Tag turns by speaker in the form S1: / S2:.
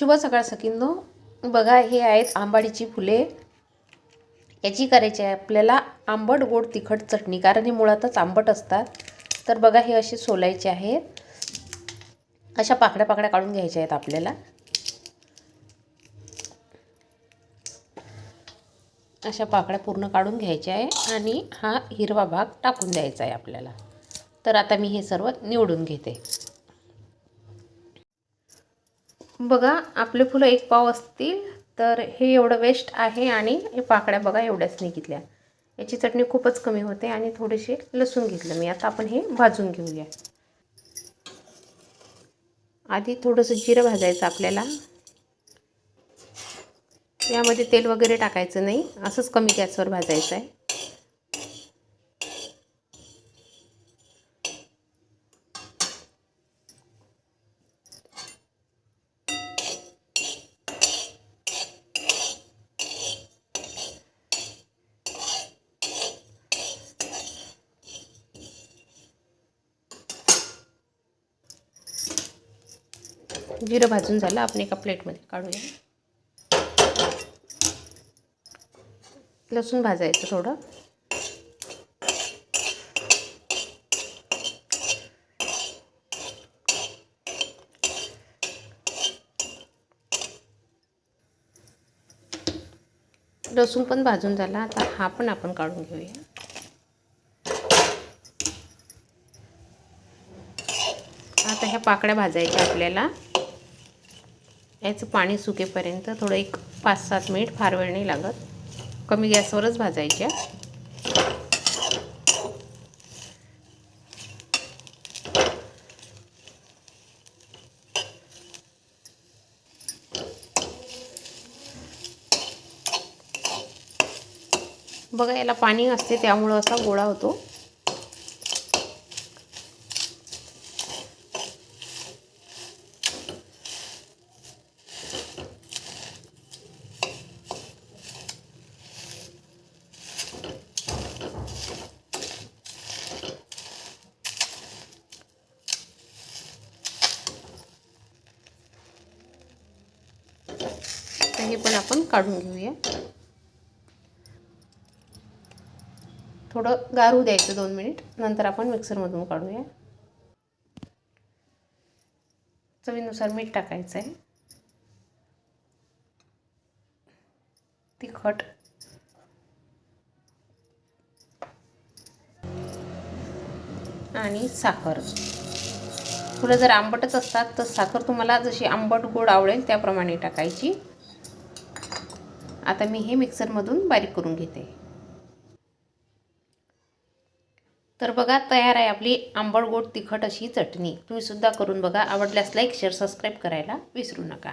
S1: शुभ सकाळ सकिंदो बघा हे आहेत आंबाडीची फुले. याची करायची आहे आपल्याला आंबट गोड तिखट चटणी कारण हे मुळातच आंबट असतात. तर बघा हे असे सोलायचे आहेत. अशा पाकड्या पाकड्या काढून घ्यायच्या आहेत आपल्याला. अशा पाकड्या पूर्ण काढून घ्यायच्या आहे आणि हा हिरवा भाग टाकून द्यायचा आहे आपल्याला. तर आता मी हे सर्व निवडून घेते. बघा आपले फुलं एक पाव असतील तर हे एवढं वेस्ट आहे आणि हे पाकड्या बघा एवढ्याच निघितल्या. याची चटणी खूपच कमी होते आणि थोडेसे लसूण घेतलं मी. आता आपण हे भाजून घेऊया. आधी थोडंसं जिरं भाजायचं आपल्याला. यामध्ये तेल वगैरे टाकायचं नाही. असंच कमी गॅसवर भाजायचं आहे जिरं भाजून झालं. आपण एका प्लेटमध्ये काढूया. लसूण भाजायचं थोडं. लसूण पण भाजून झाला. आता हा पण आपण काढून घेऊया. आता ह्या पाकड्या भाजायच्या आपल्याला. याचं पाणी सुकेपर्यंत थोडं एक पाच सात मिनिट फार वेळ नाही लागत. कमी गॅसवरच भाजायच्या बघा याला पाणी असते त्यामुळं असा गोळा होतो. हे पण आपण काढून घेऊया. थोडं गारू द्यायचं दोन मिनिट. नंतर आपण मिक्सरमधून काढूया. चवीनुसार मीठ टाकायचं आहे. तिखट. आणि साखर. फुलं जर आंबटच असतात तर साखर तुम्हाला जशी आंबट गोड आवडेल त्याप्रमाणे टाकायची. आता मी हे मिक्सरमधून बारीक करून घेते. तर बघा तयार आहे आपली आंबट गोड तिखट अशी चटणी. तुम्ही सुद्धा करून बघा. आवडल्यास लाईक शेअर सबस्क्राईब करायला विसरू नका.